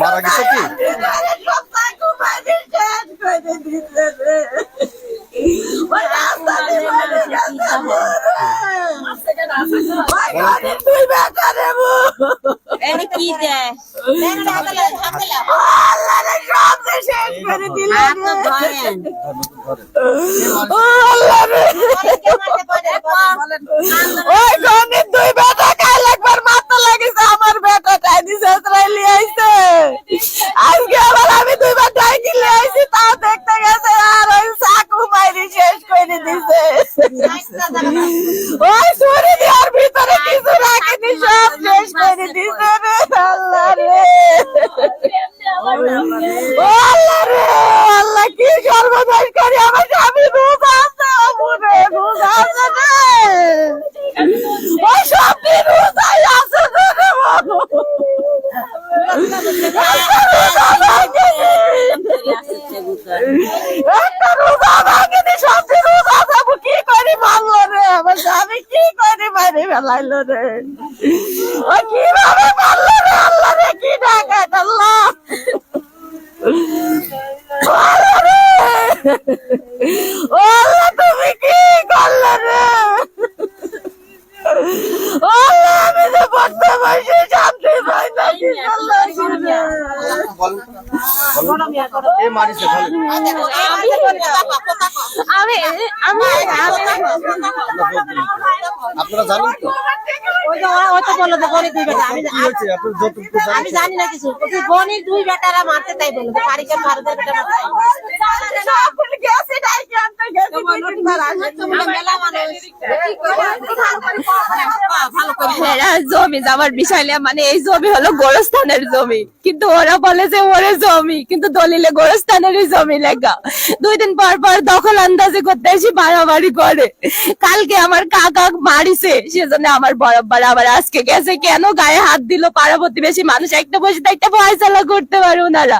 মারা গেছে কি? কি দেয় দুই বেটা শেষ করে দিছে ওই সুরি দেওয়ার ভিতরে কিছু রাখেনি সব শেষ করে দিছে রে আল্লাহ রে ও আল্লাহ রে আল্লাহ কি সর্বনাশ করি আমার স্বামী রোজা আছে অমরে রোজা আছে রে ওই সব দিন রোজাই আছে রে রে বাবু। একটা রোজা ভাঙেনি। একটা রোজা ভাঙেনি, সব দিন রোজা যাব। কি করি মারলো রে আমার স্বামী কি মারি ফেলাইলো রে ও কীভাবে মারলো রে আল্লাহ রে কি ডাকাত আল্লাহ ও আল্লাহ তুমি কি করলে রে আল্লাহ আমি তো পড়তে বসে শান্তি পাই না কি করলে বলেন আমি আমি আপনারা জানেন তো? ওরা ওই বলল যে গণিত দুই বেটা আমি জানি না। কিছু। গণিত দুই বেটারা মারতে তাই বলল কারিগর ভারতের বেটা জমি যাওয়ার বিষয় নিয়ে মানে এই জমি হলো গোরস্থানের জমি। কিন্তু ওরা বলে যে ওরে জমি কিন্তু দলিলে গোরস্থানেরই জমি লেখা। দুই দিন পর পর দখল আন্দাজি করতে এসে বাড়াবাড়ি করে। কালকে আমার কাকা মারিছে সেজন্য আমার বরাবর আবার আজকে গেছে কেন? গায়ে হাত দিল পাড়া প্রতিবেশী মানুষ। একটা বসে একটা ফয়সালা করতে পারে ওনারা।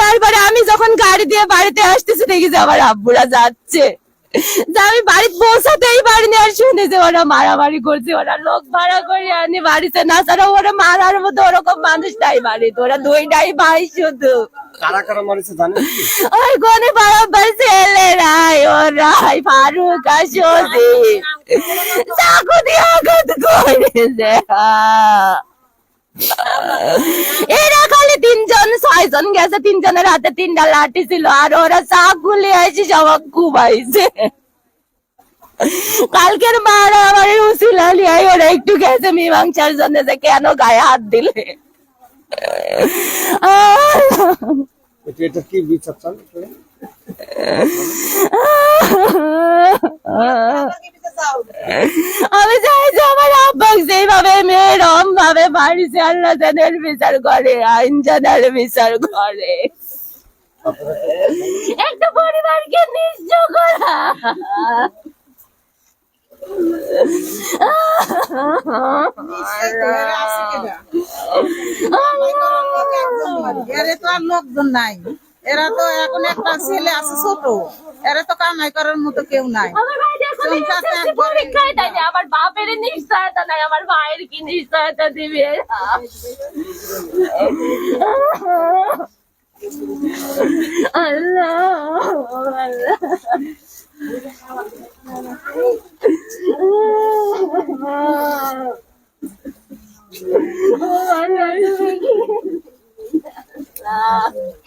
তারপরে আমি যখন গাড়ি দিয়ে বাড়িতে আসতেছি দেখি যে আমার আব্বুরা যাচ্ছে। আমি বাড়িতে পৌঁছাতেই পারিনি আর শুনে যে ওরা মারামারি করছে ওরা লোক ভাড়া করে আনি বাড়িতে। না ছাড়া ওরা মারার মতো ওরকম মানুষটাই বাড়িতে। ওরা দুইটাই ভাই শুধু। ছেলেরাই ওরাই ফারুক আর সজীব চাকু দিয়ে আঘাত করেছে এরা খালি তিনজন ছয়জন গেছে তিনজনের হাতে তিনটা লাঠি ছিল আর ওরা চাকুলি আছে সবাই কুবাইছে কালকের মারা আমার উসিলা নিয়ে ওরা একটু গেছে মীমাংসার জন্য যে কেন গায়ে হাত দিলে আহ এটা এটা কি বিচার চান আপনারা? আমি চাই যে আমার আব্বা যেভাবে মেয়েরম ভাবে মারিছে আল্লাহ জানের বিচার করে আইন জানার বিচার করে। একটা পরিবারকে নিঃস্ব করা। তো আর লোকজন নাই। এরা তো এখন একটা ছেলে আছে ছোট। এরা তো কামাই করার মতো কেউ নাই। পরীক্ষায় দেয় আমার বাপের নিশ্চয়তা নাই আমার ভাইয়ের কি নিশ্চয়তা দিবে? আল্লাহ।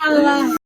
আল্লাহ।